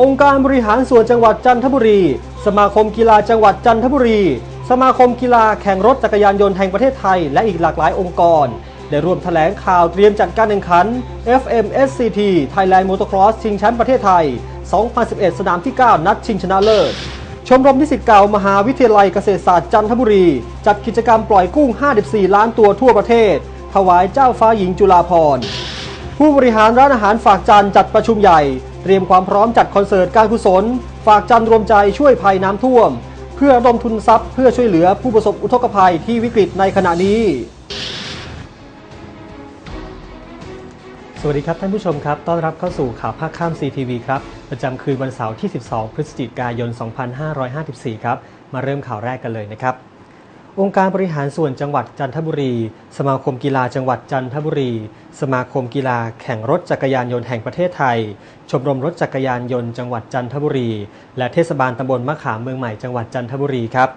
องค์การบริหารส่วนจังหวัดจันทบุรี สมาคมกีฬาจังหวัดจันทบุรี สมาคมกีฬาแข่งรถจักรยานยนต์แห่งประเทศไทย และอีกหลากหลายองค์กร ได้ร่วมแถลงข่าวเตรียมจัดการแข่งขัน FMSCT Thailand Motocross ชิงแชมป์ประเทศไทย 2011 สนามที่ 9 นัดชิงชนะเลิศ ชมรมนิสิตเก่ามหาวิทยาลัยเกษตรศาสตร์จันทบุรี จัดกิจกรรมปล่อยกุ้ง 54 ล้านตัวทั่วประเทศ ถวายเจ้าฟ้าหญิงจุฬาภรณ์ผู้บริหารร้านอาหารฝากจันจัดประชุมใหญ่ เตรียมความพร้อมจัดคอนเสิร์ตการกุศล ฝากจันทร์รวมใจช่วยภัยน้ำท่วม เพื่อระดมทุนทรัพย์เพื่อช่วยเหลือผู้ประสบอุทกภัยที่วิกฤตในขณะนี้ สวัสดีครับท่านผู้ชมครับ ต้อนรับเข้าสู่ข่าวภาคค่ำ CTV ครับ ประจำคืนวันเสาร์ที่ 12 พฤศจิกายน 2554 ครับ มาเริ่มข่าวแรกกันเลยนะครับ องค์การบริหารส่วนจังหวัดจันทบุรี สมาคมกีฬาจังหวัดจันทบุรี สมาคมกีฬาแข่งรถจักรยานยนต์แห่งประเทศไทย ชมรมรถจักรยานยนต์จังหวัดจันทบุรี และเทศบาลตำบลมะขามเมืองใหม่จังหวัดจันทบุรีครับ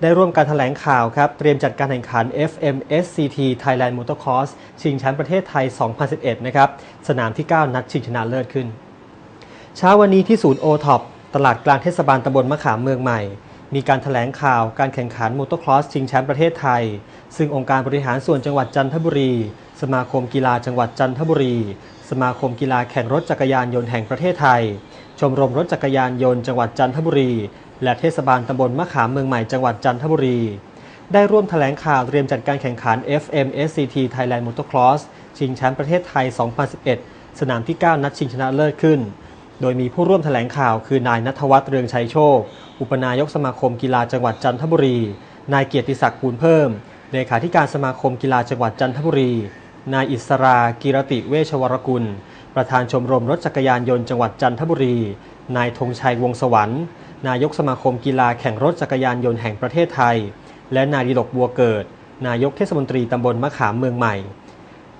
ได้ร่วมการแถลงข่าวครับ เตรียมจัดการแข่งขัน FMSCT Thailand Motocross ชิงแชมป์ประเทศไทย 2011 นะครับ สนามที่ 9 นัดชิงชนะเลิศขึ้น เช้าวันนี้ที่ศูนย์โอท็อปตลาดกลางเทศบาลตำบลมะขามเมืองใหม่ มีการถแถลงข่าวการแข่งขันมอเตอร์ครอสชิงแชมป์ประเทศไทย ซึ่งองค์การบริหารส่วนจังหวัดจันทบุรี สมาคมกีฬาจังหวัดจันทบุรี สมาคมกีฬาแข่งรถจักรยานยนต์แห่งประเทศไทย ชมรมรถจักรยานยนต์จังหวัดจันทบุรี และเทศบาลตำบลมะขามเมืองใหม่จังหวัดจันทบุรี ได้ร่วมแถลงข่าวเตรียมจัดการแข่งขัน FMSCT Thailand Motocross ชิงแชมป์ประเทศไทย 2011 สนามที่ 9 นัดชิงชนะเลิศขึ้น โดยมีผู้ร่วมแถลงข่าวคือนายนัทวัฒน์เรืองชัยโชค อุปนายกสมาคมกีฬาจังหวัดจันทบุรี นายเกียรติศักดิ์ปูนเพิ่ม เลขาธิการสมาคมกีฬาจังหวัดจันทบุรี นายอิสรากิรติเวชวรกุล ประธานชมรมรถจักรยานยนต์จังหวัดจันทบุรี นายธงชัยวงสวรรค์ นายกสมาคมกีฬาแข่งรถจักรยานยนต์แห่งประเทศไทย และนายดิลกบัวเกิด นายกเทศมนตรีตำบลมะขามเมืองใหม่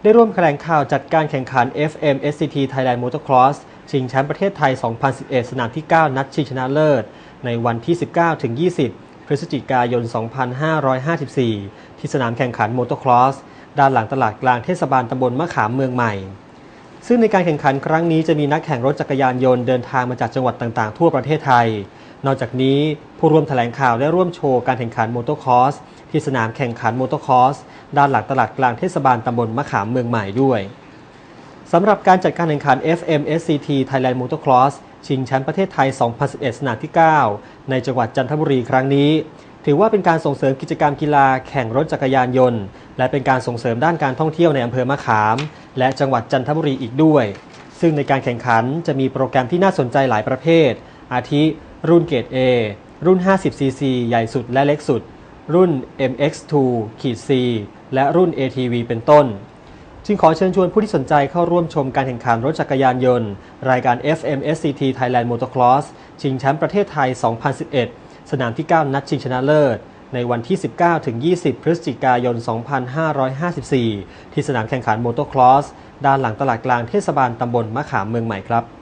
ได้ร่วมแถลงข่าวจัดการแข่งขัน FMSCT Thailand Motocross ชิงแชมป์ประเทศไทย 2011 สนามที่ 9 นัดชิงชนะเลิศ ในวันที่ 19 ถึง 20 พฤศจิกายน 2554 ที่สนามแข่งขันมอเตอร์ครอส ด้านหลังตลาดกลางเทศบาลตำบลมะขามเมืองใหม่ ซึ่งในการแข่งขันครั้งนี้จะมีนักแข่งรถจักรยานยนต์เดินทางมาจากจังหวัดต่างๆ ทั่วประเทศไทย นอกจากนี้ผู้ร่วมแถลงข่าวได้ร่วมโชว์การแข่งขันมอเตอร์คอสที่สนามแข่งขันมอเตอร์คอส ด้านหลังตลาดกลางเทศบาลตำบลมะขามเมืองใหม่ด้วย สำหรับการจัดการแข่งขัน FMSCT Thailand Motocross ชิงแชมป์ประเทศไทย 2011 สนามที่ 9 ในจังหวัดจันทบุรีครั้งนี้ ถือว่าเป็นการส่งเสริมกิจกรรมกีฬาแข่งรถจักรยานยนต์ และเป็นการส่งเสริมด้านการท่องเที่ยวในอำเภอมะขาม และจังหวัดจันทบุรีอีกด้วย ซึ่งในการแข่งขันจะมีโปรแกรมที่น่าสนใจหลายประเภท อาทิ รุ่นเกรด A รุ่น 50cc ใหญ่สุดและเล็กสุด รุ่น MX2 ขีด C และรุ่น ATV เป็นต้น จึงขอเชิญชวนผู้ที่สนใจเข้าร่วมชมการแข่งขันรถจักรยานยนต์ รายการ FMSCT Thailand Motocross ชิงแชมป์ประเทศไทย 2011 สนามที่ 9 นัดชิงชนะเลิศ ในวันที่ 19 ถึง 20 พฤศจิกายน 2554 ที่สนามแข่งขันมโตครอส ด้านหลังตลาดกลางเทศบาลตำบลมะขามเมืองใหม่ครับ